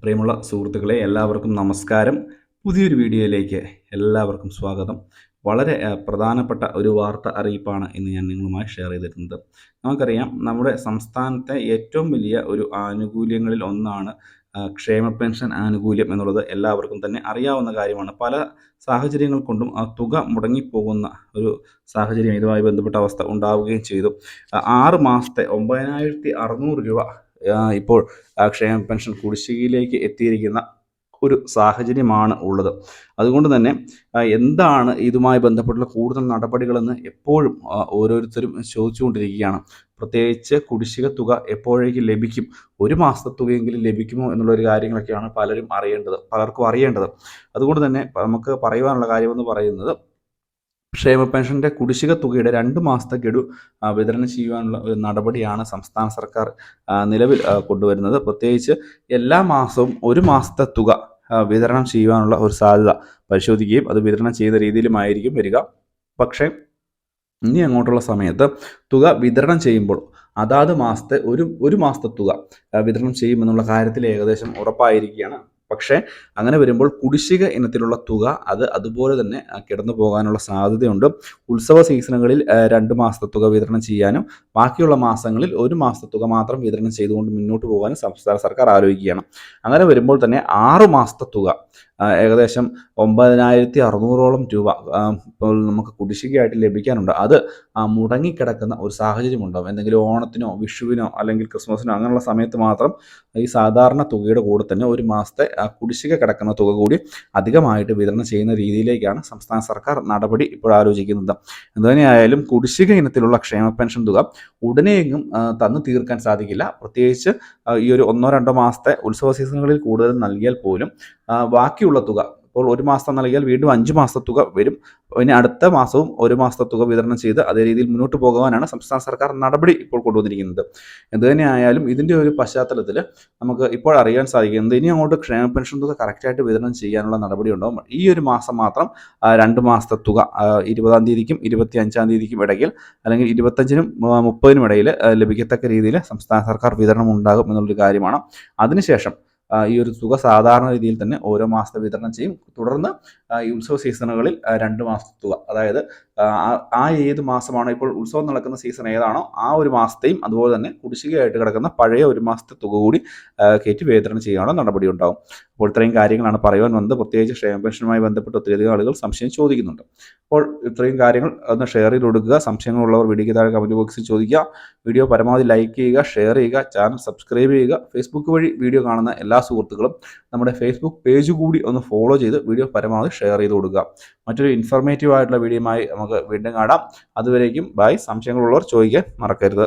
പ്രിയമുള്ള സുഹൃത്തുക്കളെ എല്ലാവർക്കും നമസ്കാരം. പുതിയൊരു വീഡിയോയിലേക്ക് എല്ലാവർക്കും സ്വാഗതം. വളരെ പ്രധാനപ്പെട്ട ഒരു വാർത്ത അറിയിപ്പാണ് ഇന്ന് ഞാൻ നിങ്ങളുമായി ഷെയർ ചെയ്തിരുന്നത്. നമുക്കറിയാം നമ്മുടെ സംസ്ഥാനത്തെ ഏറ്റവും വലിയ ഒരു ആനുകൂല്യങ്ങളിൽ ഒന്നാണ് ക്ഷേമ പെൻഷൻ ആനുകൂല്യം എന്നുള്ളത് എല്ലാവർക്കും തന്നെ അറിയാവുന്ന കാര്യമാണ്. പല സാഹചര്യങ്ങൾ കൊണ്ടും ആ തുക മുടങ്ങിപ്പോകുന്ന ഒരു സാഹചര്യം ഇതുമായി ബന്ധപ്പെട്ട അവസ്ഥ ഉണ്ടാവുകയും ചെയ്തു. ആറ് മാസത്തെ ഒമ്പതിനായിരത്തി അറുന്നൂറ് രൂപ ഇപ്പോൾ ക്ഷേമ പെൻഷൻ കുടിശ്ശികയിലേക്ക് എത്തിയിരിക്കുന്ന ഒരു സാഹചര്യമാണ് ഉള്ളത്. അതുകൊണ്ട് തന്നെ എന്താണ് ഇതുമായി ബന്ധപ്പെട്ടുള്ള കൂടുതൽ നടപടികളെന്ന് എപ്പോഴും ഓരോരുത്തരും ചോദിച്ചുകൊണ്ടിരിക്കുകയാണ്. പ്രത്യേകിച്ച് കുടിശ്ശിക തുക എപ്പോഴേക്ക് ലഭിക്കും? ഒരു മാസത്തെ തുകയെങ്കിലും ലഭിക്കുമോ എന്നുള്ളൊരു കാര്യങ്ങളൊക്കെയാണ് പലരും അറിയേണ്ടത് പലർക്കും അറിയേണ്ടത്. അതുകൊണ്ട് തന്നെ നമുക്ക് പറയുവാനുള്ള കാര്യമെന്ന് പറയുന്നത് ക്ഷേമ പെൻഷന്റെ കുടിശ്ശിക തുകയുടെ രണ്ട് മാസത്തെ ഗഡു വിതരണം ചെയ്യുവാനുള്ള ഒരു നടപടിയാണ് സംസ്ഥാന സർക്കാർ നിലവിൽ കൊണ്ടുവരുന്നത്. പ്രത്യേകിച്ച് എല്ലാ മാസവും ഒരു മാസത്തെ തുക വിതരണം ചെയ്യുവാനുള്ള ഒരു സാധ്യത പരിശോധിക്കുകയും അത് വിതരണം ചെയ്യുന്ന രീതിയിലുമായിരിക്കും വരിക. പക്ഷേ ഇനി അങ്ങോട്ടുള്ള സമയത്ത് തുക വിതരണം ചെയ്യുമ്പോൾ അതാത് മാസത്തെ ഒരു ഒരു മാസത്തെ തുക വിതരണം ചെയ്യുമെന്നുള്ള കാര്യത്തിൽ ഏകദേശം ഉറപ്പായിരിക്കുകയാണ്. പക്ഷേ അങ്ങനെ വരുമ്പോൾ കുടിശ്ശിക ഇനത്തിലുള്ള തുക അത് അതുപോലെ തന്നെ കിടന്നു പോകാനുള്ള സാധ്യതയുണ്ട്. ഉത്സവ സീസണുകളിൽ രണ്ട് മാസത്തെ തുക വിതരണം ചെയ്യാനും ബാക്കിയുള്ള മാസങ്ങളിൽ ഒരു മാസത്തെ തുക മാത്രം വിതരണം ചെയ്തുകൊണ്ട് മുന്നോട്ട് പോകാനും സംസ്ഥാന സർക്കാർ ആലോചിക്കുകയാണ്. അങ്ങനെ വരുമ്പോൾ തന്നെ ആറു മാസത്തെ തുക ഏകദേശം ഒമ്പതിനായിരത്തി അറുന്നൂറോളം രൂപ ഇപ്പോൾ നമുക്ക് കുടിശ്ശികയായിട്ട് ലഭിക്കാനുണ്ട്. അത് മുടങ്ങിക്കിടക്കുന്ന ഒരു സാഹചര്യം ഉണ്ടാവും എന്തെങ്കിലും ഓണത്തിനോ വിഷുവിനോ അല്ലെങ്കിൽ ക്രിസ്മസിനോ അങ്ങനെയുള്ള സമയത്ത് മാത്രം ഈ സാധാരണ തുകയുടെ കൂടെ തന്നെ ഒരു മാസത്തെ കുടിശ്ശിക കിടക്കുന്ന തുക കൂടി അധികമായിട്ട് വിതരണം ചെയ്യുന്ന രീതിയിലേക്കാണ് സംസ്ഥാന സർക്കാർ നടപടി ഇപ്പോൾ ആലോചിക്കുന്നത്. എന്തുതന്നെയായാലും കുടിശ്ശിക ഇനത്തിലുള്ള ക്ഷേമ പെൻഷൻ തുക ഉടനെയെങ്ങും തന്നു തീർക്കാൻ സാധിക്കില്ല. പ്രത്യേകിച്ച് ഈ ഒരു ഒന്നോ രണ്ടോ മാസത്തെ ഉത്സവ സീസണുകളിൽ കൂടുതൽ നൽകിയാൽ പോലും ബാക്കിയുള്ള തുക. ഇപ്പോൾ ഒരു മാസം നൽകിയാൽ വീണ്ടും അഞ്ച് മാസത്തെ തുക വരും. ഇനി അടുത്ത മാസവും ഒരു മാസത്തെ തുക വിതരണം ചെയ്ത് അതേ രീതിയിൽ മുന്നോട്ട് പോകാനാണ് സംസ്ഥാന സർക്കാർ നടപടി ഇപ്പോൾ കൊണ്ടുവന്നിരിക്കുന്നത്. എന്തുതന്നെയായാലും ഇതിന്റെ ഒരു പശ്ചാത്തലത്തിൽ നമുക്ക് ഇപ്പോൾ അറിയാൻ സാധിക്കുന്നത് ഇനി അങ്ങോട്ട് ക്ഷേമ പെൻഷൻ തുക കറക്റ്റായിട്ട് വിതരണം ചെയ്യാനുള്ള നടപടി ഉണ്ടാകും ഈ ഒരു മാസം മാത്രം രണ്ട് മാസത്തെ തുക ഇരുപതാം തീയതിക്കും ഇരുപത്തി അഞ്ചാം തീയതിക്കും ഇടയിൽ അല്ലെങ്കിൽ ഇരുപത്തഞ്ചിനും മുപ്പതിനും ഇടയിൽ ലഭിക്കത്തക്ക രീതിയിൽ സംസ്ഥാന സർക്കാർ വിതരണം ഉണ്ടാകും എന്നുള്ളൊരു കാര്യമാണ്. അതിനുശേഷം ഈ ഒരു തുക സാധാരണ രീതിയിൽ തന്നെ ഓരോ മാസത്തെ വിതരണം ചെയ്യും. തുടർന്ന് ഈ ഉത്സവ സീസണുകളിൽ രണ്ട് മാസത്തെ തുക. അതായത് ആ, ഏത് മാസമാണോ ഇപ്പോൾ ഉത്സവം നടക്കുന്ന സീസൺ ഏതാണോ ആ ഒരു മാസത്തെയും അതുപോലെ തന്നെ കുടിശ്ശികയായിട്ട് കിടക്കുന്ന പഴയ ഒരു മാസത്തെ തുക കൂടി കയറ്റി വിതരണം ചെയ്യാനുള്ള നടപടി ഉണ്ടാവും. അപ്പോൾ ഇത്രയും കാര്യങ്ങളാണ് പറയുവാൻ വന്നത്. പ്രത്യേകിച്ച് ക്ഷേമ പെൻഷനുമായി ബന്ധപ്പെട്ട് ഒത്തിരിയധികം ആളുകൾ സംശയം ചോദിക്കുന്നുണ്ട്. അപ്പോൾ ഇത്രയും കാര്യങ്ങൾ ഒന്ന് ഷെയർ ചെയ്ത് കൊടുക്കുക. സംശയങ്ങളുള്ളവർ വീഡിയോയ്ക്ക് താഴെ കമന്റ് ബോക്സിൽ ചോദിക്കുക. വീഡിയോ പരമാവധി ലൈക്ക് ചെയ്യുക ഷെയർ ചെയ്യുക ചാനൽ സബ്സ്ക്രൈബ് ചെയ്യുക. ഫേസ്ബുക്ക് വഴി വീഡിയോ കാണുന്ന എല്ലാ സുഹൃത്തുക്കളും നമ്മുടെ ഫേസ്ബുക്ക് പേജ് കൂടി ഒന്ന് ഫോളോ ചെയ്ത് വീഡിയോ പരമാവധി ഷെയർ ചെയ്ത് കൊടുക്കുക. മറ്റൊരു ഇൻഫർമേറ്റീവ് ആയിട്ടുള്ള വീഡിയോയുമായി നമുക്ക് വീണ്ടും കാണാം. അതുവരേക്കും ബൈ സംശയങ്ങളുള്ളവർ ചോദിക്കാൻ മറക്കരുത്.